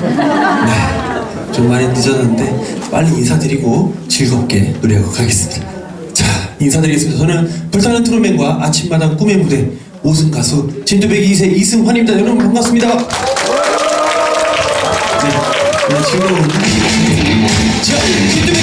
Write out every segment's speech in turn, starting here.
네, 좀 많이 늦었는데 빨리 인사드리고 즐겁게 노래하고 가겠습니다. 자, 인사드리겠습니다. 저는 불타는 트로맨과 아침마당 꿈의 무대 5승 가수 진두배기 2세 이승환입니다. 여러분 반갑습니다. 네, 네, 자, 진두배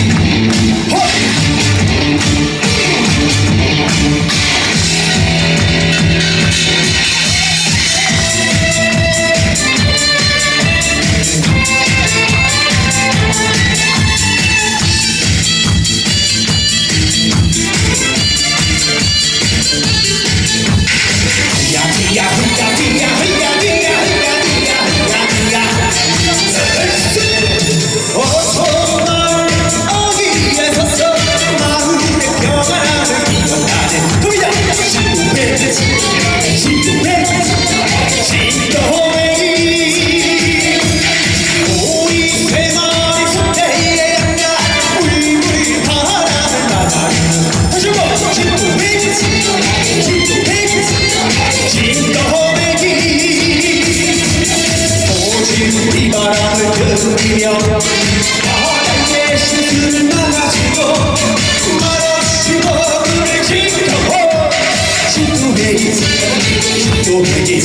진도배기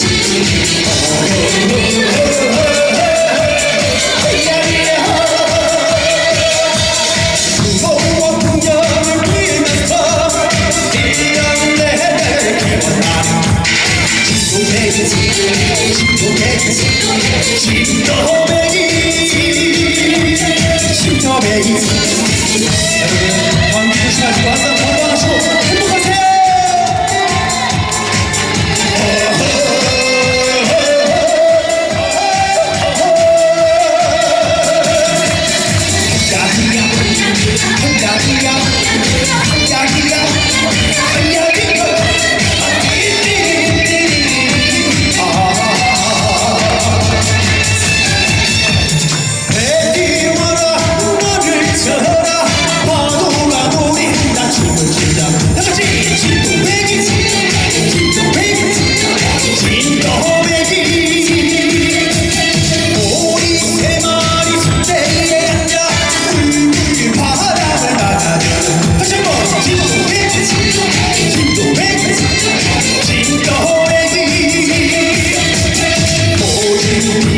무거운 풍경을 보면서 이런 내 개원하는 진도배기 진도배기 진도배기 진도배기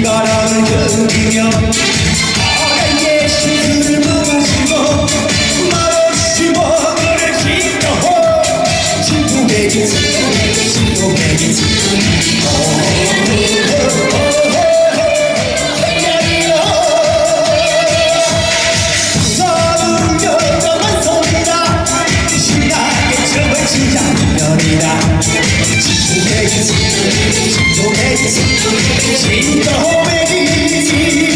진도배기 一条爱情一条爱情一条爱情一条情一条